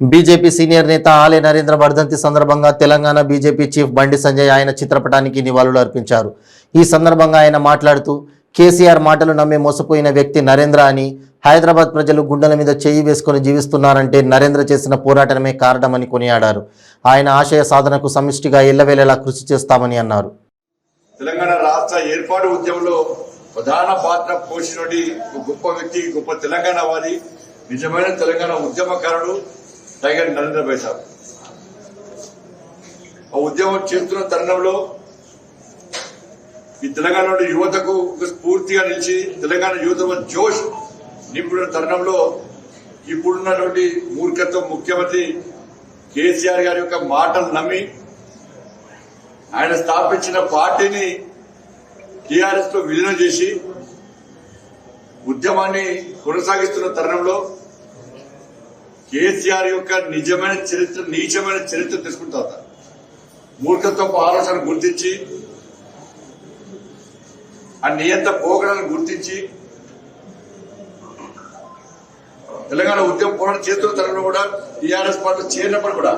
BJP senior నేత ఆలే నరేంద్ర వర్ధంతి సందర్భంగా తెలంగాణ బీజేపీ చీఫ్ బండి సంజయ్ ఆయన చిత్రపటానికి నివాళులు అర్పించారు. ఈ సందర్భంగా ఆయన మాట్లాడుతూ కేసీఆర్ మాటలు నమ్మి మోసపోయిన వ్యక్తి నరేంద్ర అని హైదరాబాద్ ప్రజలు గుండెల మీద చేయి వేసుకొని జీవిస్తున్నారంటే నరేంద్ర చేసిన పోరాటమే కారణమని కొనియాడారు. ఆయన ఆశయ సాధనకు సమిష్టిగా ఎల్లవేళలా కృషి చేస్తామని అన్నారు. తెలంగాణ రాష్ట్ర ఏర్పాటు ఉద్యమంలో ప్రధాన పాత్ర పోషినటువంటి గొప్ప వ్యక్తి గొప్ప తెలంగాణ వారి నిజమైన తెలంగాణ ఉద్యమకారుడు. టైగర్ నరేంద్ర భాయ్ సాబ్. ఆ ఉద్యమం చేస్తున్న తరుణంలో ఈ తెలంగాణలోని యువతకు ఒక స్ఫూర్తిగా నిలిచి తెలంగాణ యువత జోష్ నింపిన తరుణంలో ఇప్పుడున్నటువంటి మూర్ఖత్వం ముఖ్యమంత్రి కేసీఆర్ గారి యొక్క మాటలు నమ్మి ఆయన స్థాపించిన పార్టీని టీఆర్ఎస్లో విలీనం చేసి ఉద్యమాన్ని కొనసాగిస్తున్న తరుణంలో కేసీఆర్ యొక్క నిజమైన చరిత్ర నీచమైన చరిత్ర తెలుసుకుంటారు మూర్ఖత్వపు ఆలోచన గుర్తించి ఆ నియంత పోగడను గుర్తించి తెలంగాణ ఉద్యమం పోరాటం చేతుల తరుణంలో కూడా టీఆర్ఎస్ పార్టీ చేరినప్పుడు కూడా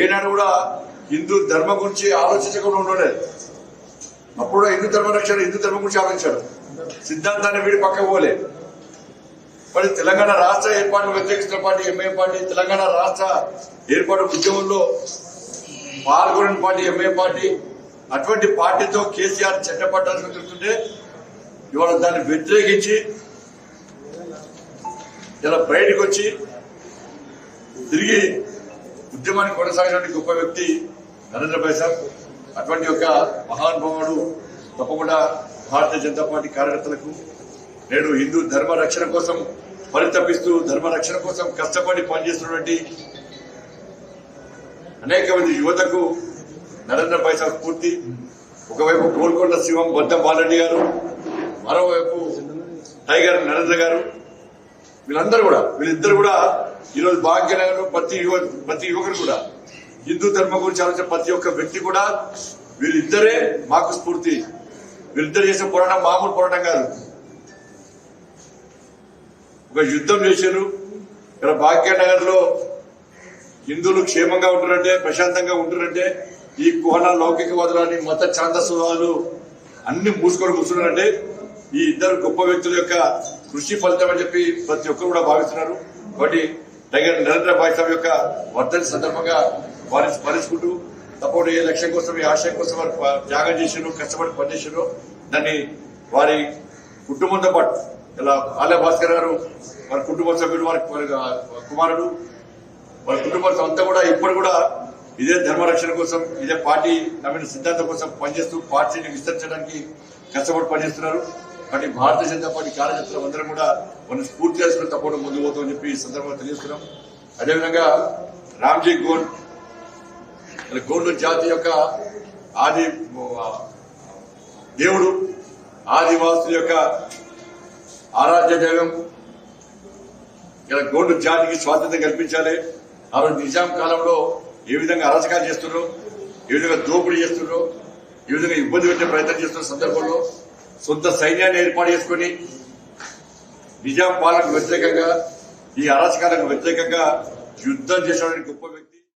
ఏనాడు కూడా హిందూ ధర్మం గురించి ఆలోచించకుండా ఉండలేదు. అప్పుడు హిందూ ధర్మ రక్షణ హిందూ ధర్మం గురించి ఆలోచించాడు సిద్ధాంతాన్ని వీడి పక్కకు పోలే. మరి తెలంగాణ రాష్ట్ర ఏర్పాటు వ్యతిరేకిస్తున్న party M A party Telangana రాష్ట్ర ఏర్పాటు ఉద్యమంలో పాల్గొనని పార్టీ ఎంఏ పార్టీ అటువంటి పార్టీతో కేసీఆర్ చట్టపట్టాల్సి తిరుగుతుంటే ఇవాళ దాన్ని వ్యతిరేకించి ఇలా బయటకు వచ్చి తిరిగి ఉద్యమాన్ని కొనసాగినటువంటి గొప్ప వ్యక్తి నరేంద్ర భాయ్ అటువంటి యొక్క మహానుభావుడు తప్పకుండా భారతీయ జనతా పార్టీ కార్యకర్తలకు నేడు హిందూ ధర్మ రక్షణ కోసం పరితపిస్తూ ధర్మ రక్షణ కోసం కష్టపడి పనిచేస్తున్నటువంటి అనేక మంది యువతకు నరేంద్ర పైసా స్ఫూర్తి. ఒకవైపు గోల్కొండ శివం బద్దం బాలరెడ్డి గారు మరోవైపు టైగర్ నరేంద్ర గారు. వీళ్ళందరూ కూడా వీళ్ళిద్దరు కూడా ఈరోజు భాగ్యనగర్ ప్రతి యువ ప్రతి యువకుడు కూడా హిందూ ధర్మం గురించి ఆలోచన ప్రతి ఒక్క వ్యక్తి కూడా వీళ్ళిద్దరే మాకు స్ఫూర్తి. వీళ్ళిద్దరు చేసే పోరాటం మామూలు పోరాటం కాదు. ఒక యుద్ధం చేశారు. ఇక్కడ భాగ్యనగర్లో హిందువులు క్షేమంగా ఉంటారంటే ప్రశాంతంగా ఉంటారంటే ఈ కుహన లౌకికవాదులని మత ఛాందస్వాదులు అన్ని మూసుకొని కూర్చున్నారంటే ఈ ఇద్దరు గొప్ప వ్యక్తుల యొక్క కృషి ఫలితం అని చెప్పి ప్రతి ఒక్కరు కూడా భావిస్తున్నారు. కాబట్టి టైగర్ నరేంద్ర భాయ్ సాబ్ యొక్క వర్ధని సందర్భంగా వారిని స్మరించుకుంటూ తప్పకుండా ఏ లక్ష్యం కోసం ఈ ఆశయం కోసం వారు త్యాగం చేశారు కష్టపడి పనిచేసారు దాన్ని వారి కుటుంబంతో పాటు ఇలా ఆలయ భాస్కర్ గారు వారి కుటుంబ సభ్యులు వారి కుమారుడు వాళ్ళ కుటుంబం అంతా కూడా ఇప్పుడు కూడా ఇదే ధర్మ రక్షణ కోసం ఇదే పార్టీ నమ్మిన సిద్ధాంతం కోసం పనిచేస్తూ పార్టీని విస్తరించడానికి కష్టపడి పనిచేస్తున్నారు. కాబట్టి భారతీయ జనతా పార్టీ కార్యకర్తలు అందరం కూడా మనం స్ఫూర్తి చేసుకుని తప్పకుండా ముందు పోతామని చెప్పి ఈ సందర్భంగా తెలియజేస్తున్నాం. అదేవిధంగా రామ్జీ గోండ్ గోండు జాతి యొక్క ఆది దేవుడు ఆదివాసుల యొక్క ఆరాధ్య దైవం ఇలా గోండు జాతికి స్వాతంత్రం కల్పించాలి. ఆ రోజు నిజాం కాలంలో ఏ విధంగా అరాచకాలు చేస్తున్నారు? ఏ విధంగా దోపిడీ చేస్తున్నారు? ఏ విధంగా ఇబ్బంది పెట్టే ప్రయత్నం చేస్తున్న సందర్భంలో సొంత సైన్యాన్ని ఏర్పాటు చేసుకొని నిజాం పాలనకు వ్యతిరేకంగా ఈ అరాచకాలకు వ్యతిరేకంగా యుద్ధం చేసిన గొప్ప వ్యక్తి